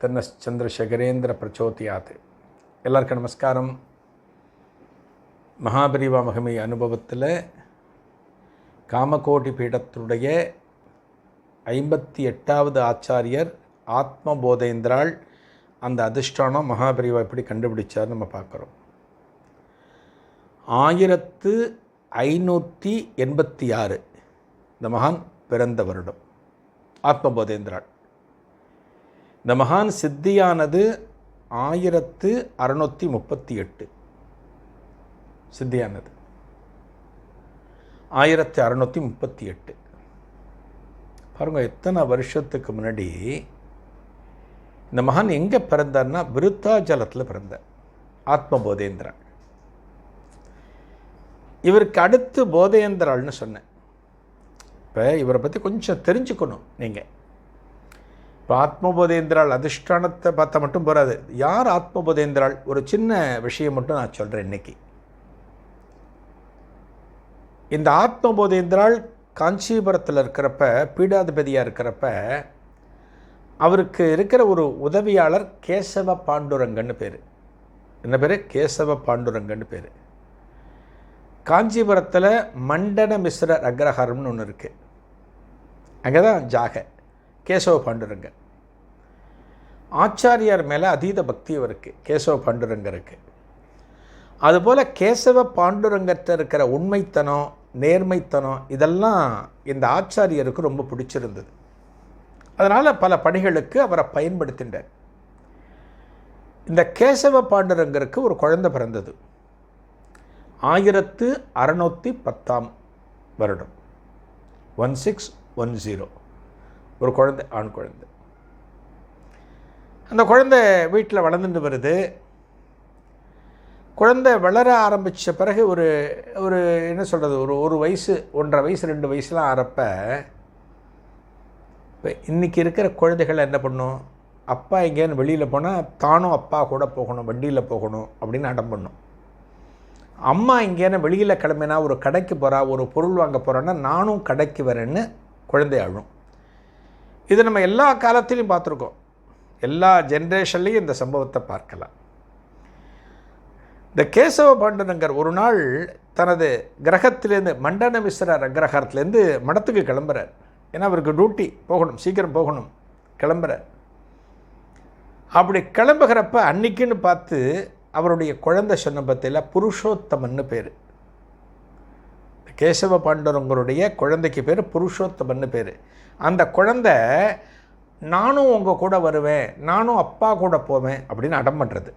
தன்னஸ் சந்திரசேகரேந்திர பிரச்சோதியாத் எல்லாருக்கும் நமஸ்காரம். மகாபரிவா மகிமை அனுபவத்தில் காமகோட்டி பீடத்துடைய ஐம்பத்தி எட்டாவது ஆச்சாரியர் ஆத்ம போதேந்திராள் அந்த அதிஷ்டானம் மகாபரிவா எப்படி கண்டுபிடிச்சார் நம்ம பார்க்குறோம். ஆயிரத்து ஐநூற்றி எண்பத்தி ஆறு. இந்த மகான் பிறந்த வருடம். ஆத்மபோதேந்திராள் இந்த மகான் சித்தியானது ஆயிரத்து அறுநூற்றி முப்பத்தி எட்டு. சித்தியானது. ஆயிரத்தி அறுநூற்றி முப்பத்தி எட்டு. பாருங்கள் எத்தனை வருஷத்துக்கு முன்னாடி இந்த மகான் எங்கே பிறந்தார்னா விருத்தாஜலத்தில் பிறந்தார். ஆத்மபோதேந்திரன். இவருக்கு அடுத்து போதேந்திராள்னு சொன்னேன். இப்போ இவரை பற்றி கொஞ்சம் தெரிஞ்சுக்கணும் நீங்கள் இப்போ ஆத்மபோதேந்திரால் அதிஷ்டானத்தை பார்த்தா மட்டும் போகாது யார் ஆத்மபோதேந்திரால் ஒரு சின்ன விஷயம் மட்டும் நான் சொல்கிறேன் இன்னைக்கு. இந்த ஆத்மபோதேந்திரால் காஞ்சிபுரத்தில் இருக்கிறப்ப பீடாதிபதியாக இருக்கிறப்ப அவருக்கு இருக்கிற ஒரு உதவியாளர் கேசவ பாண்டுரங்கன்னு பேர். என்ன பேர்? கேசவ பாண்டுரங்கன்னு பேர். காஞ்சிபுரத்தில் மண்டன மிஸ்ர அக்ரஹாரம்னு ஒன்று இருக்குது அங்கே தான் ஜாகை. கேசவ பாண்டுரங்க. ஆச்சாரியார் மேலே அதீத பக்தி அவருக்கு கேசவ பாண்டுரங்கருக்கு. அதுபோல் கேசவ பாண்டுரங்கத்தில் இருக்கிற உண்மைத்தனம் நேர்மைத்தனம் இதெல்லாம் இந்த ஆச்சாரியருக்கு ரொம்ப பிடிச்சிருந்தது. அதனால் பல பணிகளுக்கு அவரை பயன்படுத்தின்றார். இந்த கேசவ பாண்டுரங்கருக்கு ஒரு குழந்தை பிறந்தது. ஆயிரத்து அறநூற்றி பத்தாம் வருடம். One six one zero. ஒரு குழந்தை ஆண் குழந்தை. அந்த குழந்தை வீட்டில் வளர்ந்துட்டு வருது. குழந்தை வளர ஆரம்பித்த பிறகு ஒரு ஒரு என்ன சொல்கிறது ஒரு ஒரு வயசு ஒன்றரை வயசு ரெண்டு வயசுலாம் ஆறப்ப இப்போ இன்றைக்கி இருக்கிற குழந்தைகள் என்ன பண்ணும்? அப்பா எங்கேயான்னு வெளியில் போனால் தானும் அப்பா கூட போகணும் வண்டியில் போகணும் அப்படின்னு அடம் பண்ணும். அம்மா இங்கேயான வெளியில் கிளம்பினா ஒரு கடைக்கு போகிறா ஒரு பொருள் வாங்க போகிறேன்னா நானும் கடைக்கு வரேன்னு குழந்தை அழும். இது நம்ம எல்லா காலத்திலையும் பார்த்துருக்கோம். எல்லா ஜென்ரேஷன்லேயும் இந்த சம்பவத்தை பார்க்கலாம். இந்த கேசவ பாண்டனங்கர் ஒரு நாள் தனது கிரகத்திலேருந்து மண்டன மிஸ்ரர் கிரகத்திலேருந்து மடத்துக்கு கிளம்புறார். ஏன்னா அவருக்கு டியூட்டி போகணும் சீக்கிரம் போகணும் கிளம்புறார். அப்படி கிளம்புகிறப்ப அன்னைக்குன்னு பார்த்து அவருடைய குழந்தை சொன்ன பற்றியில் புருஷோத்தமன்னு பேர். கேசவ பாண்டவங்களுடைய குழந்தைக்கு பேர் புருஷோத்தமன்னு பேர். அந்த குழந்தை நானும் உங்கள் கூட வருவேன் நானும் அப்பா கூட போவேன் அப்படின்னு அடம் பண்ணுறது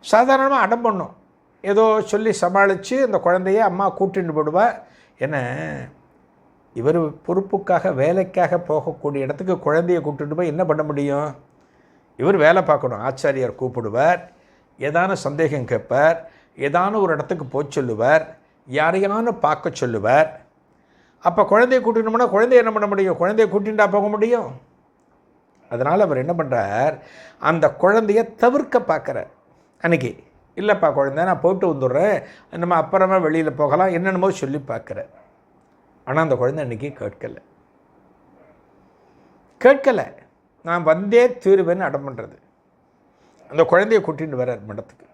சாதாரணமாக அடம் பண்ணும். ஏதோ சொல்லி சமாளித்து அந்த குழந்தைய அம்மா கூட்டிட்டு போடுவா. ஏன்னா இவர் பொறுப்புக்காக வேலைக்காக போகக்கூடிய இடத்துக்கு குழந்தைய கூட்டிட்டு போய் என்ன பண்ண முடியும்? இவர் வேலை பார்க்கணும். ஆச்சாரியார் கூப்பிடுவார். ஏதான சந்தேகம் கேட்பார். ஏதான ஒரு இடத்துக்கு போய் சொல்லுவார். யாரையான பார்க்க சொல்லுவார். அப்போ குழந்தைய கூட்டினோம்னா குழந்தைய என்ன பண்ண முடியும்? குழந்தைய கூட்டிகிட்டா போக முடியும்? அதனால் அவர் என்ன பண்ணுறார் அந்த குழந்தைய தவிர்க்க பார்க்குறார். அன்னைக்கு இல்லைப்பா குழந்தை நான் போயிட்டு வந்துடுறேன். நம்ம அப்புறமா வெளியில் போகலாம். என்னென்னமோ சொல்லி பார்க்குறார். ஆனால் அந்த குழந்தை அன்றைக்கி கேட்கலை. கேட்கலை. நான் வந்தே தீருவேன்னு அடம் பண்ணுறது அந்த குழந்தைய கூட்டிகிட்டு வர்றார் மடத்துக்கு.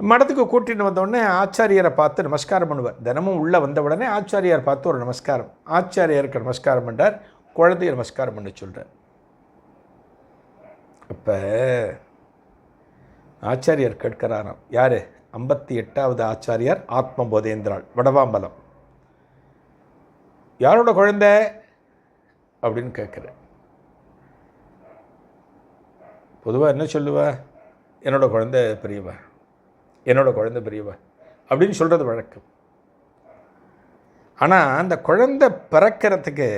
மடத்துக்கு கூட்டின்னு வந்தோடனே ஆச்சாரியரை பார்த்து நமஸ்காரம் பண்ணுவார். தினமும் உள்ளே வந்த உடனே ஆச்சாரியார் பார்த்து ஒரு நமஸ்காரம். ஆச்சாரியருக்கு நமஸ்காரம் பண்ணார் குழந்தைய நமஸ்காரம் பண்ண சொல்கிறார் அப்போ ஆச்சாரியர் கேட்கிறாராம் யார்? ஐம்பத்தி எட்டாவது ஆச்சாரியார் ஆத்ம போதேந்திராள் வடவாம்பலம். யாரோட குழந்த? அப்படின்னு கேட்குறேன் பொதுவாக என்ன சொல்லுவா? என்னோட குழந்தை பெரியவா. என்னோடய குழந்தை பெரியவா அப்படின்னு சொல்கிறது வழக்கம். ஆனால் அந்த குழந்தை பிறக்கிறதுக்கு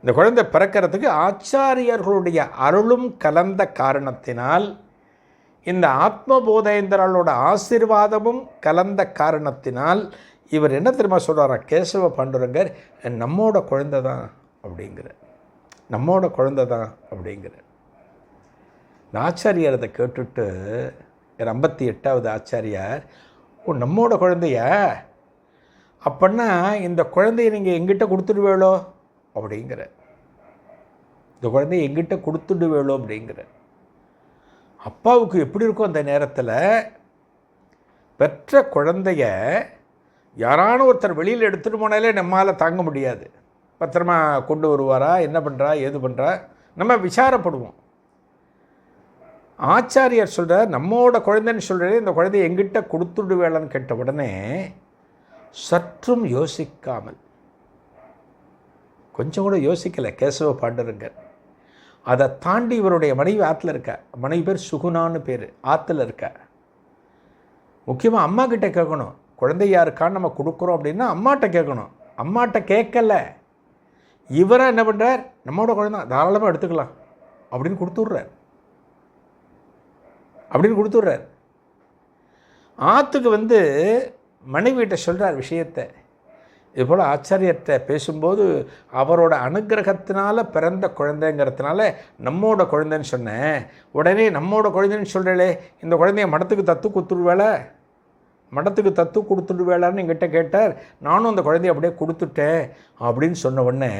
இந்த குழந்தை பிறக்கிறதுக்கு ஆச்சாரியர்களுடைய அருளும் கலந்த காரணத்தினால் இந்த ஆத்மபோதேந்திராளோட ஆசீர்வாதமும் கலந்த காரணத்தினால் இவர் என்ன தெரியுமா சொல்கிறாரா கேசவ பாண்டுரங்கர் நம்மோட குழந்தை தான் அப்படிங்கிற நம்மோட குழந்தை தான் அப்படிங்கிற இந்த ஆச்சாரியார் அதை கேட்டுட்டு ஐம்பத்தி எட்டாவது ஆச்சாரியார் ஓ நம்மோட குழந்தையா? அப்படின்னா இந்த குழந்தைய நீங்கள் எங்கிட்ட கொடுத்துடுவேளோ? அப்படிங்கிற இந்த குழந்தைய எங்கிட்ட கொடுத்துடுவேளோ? அப்படிங்கிற அப்பாவுக்கு எப்படி இருக்கும் அந்த நேரத்தில்? பெற்ற குழந்தைய யாரான ஒருத்தர் வெளியில் எடுத்துகிட்டு போனாலே நம்மால் தாங்க முடியாது. பத்திரமா கொண்டு வருவாரா? என்ன பண்ணுறா ஏது பண்ணுறா நம்ம விசாரப்படுவோம். ஆச்சாரியார் சொல்கிறார் நம்மோட குழந்தைன்னு சொல்கிறே இந்த குழந்தைய எங்கிட்ட கொடுத்துடு கேட்ட உடனே சற்றும் யோசிக்காமல் கொஞ்சம் கூட யோசிக்கலை கேசவ பாண்டருங்கர். அதை தாண்டி இவருடைய மனைவி ஆற்றுல இருக்க மனைவி பேர் சுகுணான்னு பேர் ஆற்றுல இருக்க. முக்கியமாக அம்மா கிட்ட கேட்கணும் குழந்தை யாருக்கான்னு நம்ம கொடுக்குறோம் அப்படின்னா அம்மாட்ட கேட்கணும். அம்மாட்ட கேட்கல. இவராக என்ன பண்ணுறார் நம்மளோட குழந்தை தாராளமாக எடுத்துக்கலாம் அப்படின்னு கொடுத்துட்றார். அப்படின்னு கொடுத்துட்றார். ஆற்றுக்கு வந்து மனைவியிட்ட சொல்கிறார் விஷயத்தை. இது போல் பேசும்போது அவரோட அனுகிரகத்தினால பிறந்த குழந்தைங்கிறதுனால நம்மோட குழந்தைன்னு சொன்னேன் உடனே நம்மோட குழந்தைன்னு சொல்கிறே இந்த குழந்தைய மடத்துக்கு தத்து கொடுத்துடுவேல மடத்துக்கு தத்து கொடுத்துடுவேலான்னு எங்கிட்ட கேட்டார். நானும் அந்த குழந்தைய அப்படியே கொடுத்துட்டேன் அப்படின்னு சொன்ன உடனே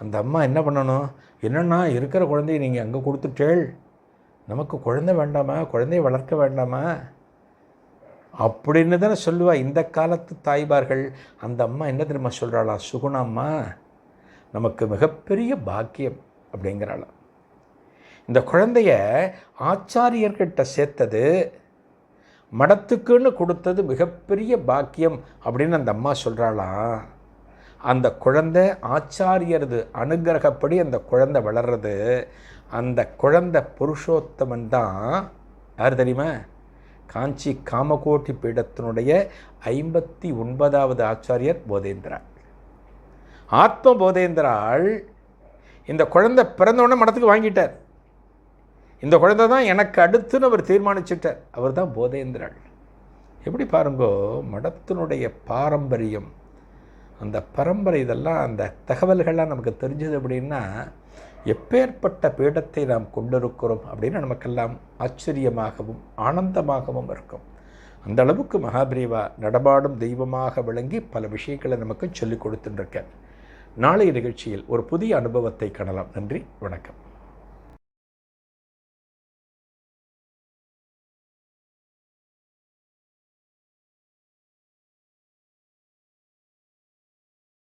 அந்த அம்மா என்ன பண்ணணும்? என்னென்னா இருக்கிற குழந்தைய நீங்கள் அங்கே கொடுத்துட்டேள். நமக்கு குழந்தை வேண்டாமா? குழந்தையை வளர்க்க வேண்டாமா? அப்படின்னு தானே சொல்லுவா. இந்த காலத்து தாய்மார்கள் அந்த அம்மா என்ன தெரியுமா சொல்கிறாளா சுகுணாம்மா நமக்கு மிகப்பெரிய பாக்கியம் அப்படிங்கிறாளாம் இந்த குழந்தைய ஆச்சாரியர்கிட்ட சேர்த்தது மடத்துக்குன்னு கொடுத்தது மிகப்பெரிய பாக்கியம் அப்படின்னு அந்த அம்மா சொல்கிறாளாம் அந்த குழந்தை ஆச்சாரியரது அனுகிரகப்படி அந்த குழந்தை வளர்றது அந்த குழந்தை புருஷோத்தமன் தான் யார் தெரியுமா? காஞ்சி காமகோட்டி பீடத்தினுடைய ஐம்பத்தி ஒன்பதாவது ஆச்சாரியர் போதேந்திரா ஆத்ம போதேந்திராள் இந்த குழந்தை பிறந்தவுடனே மடத்துக்கு வாங்கிட்டார். இந்த குழந்தை தான் எனக்கு அடுத்துன்னு அவர் தீர்மானிச்சுட்டார். அவர் தான் போதேந்திராள் எப்படி பாருங்கோ மடத்தினுடைய பாரம்பரியம் அந்த பரம்பரை இதெல்லாம் அந்த தகவல்கள்லாம் நமக்கு தெரிஞ்சது அப்படின்னா எப்பேற்பட்ட பீடத்தை நாம் கொண்டிருக்கிறோம் அப்படின்னு நமக்கெல்லாம் ஆச்சரியமாகவும் ஆனந்தமாகவும் இருக்கும். அந்த அளவுக்கு மகாபிரிவா நடமாடும் தெய்வமாக விளங்கி பல விஷயங்களை நமக்கு சொல்லிக் கொடுத்துட்டுருக்க நாளைய நிகழ்ச்சியில் ஒரு புதிய அனுபவத்தை காணலாம். நன்றி வணக்கம்.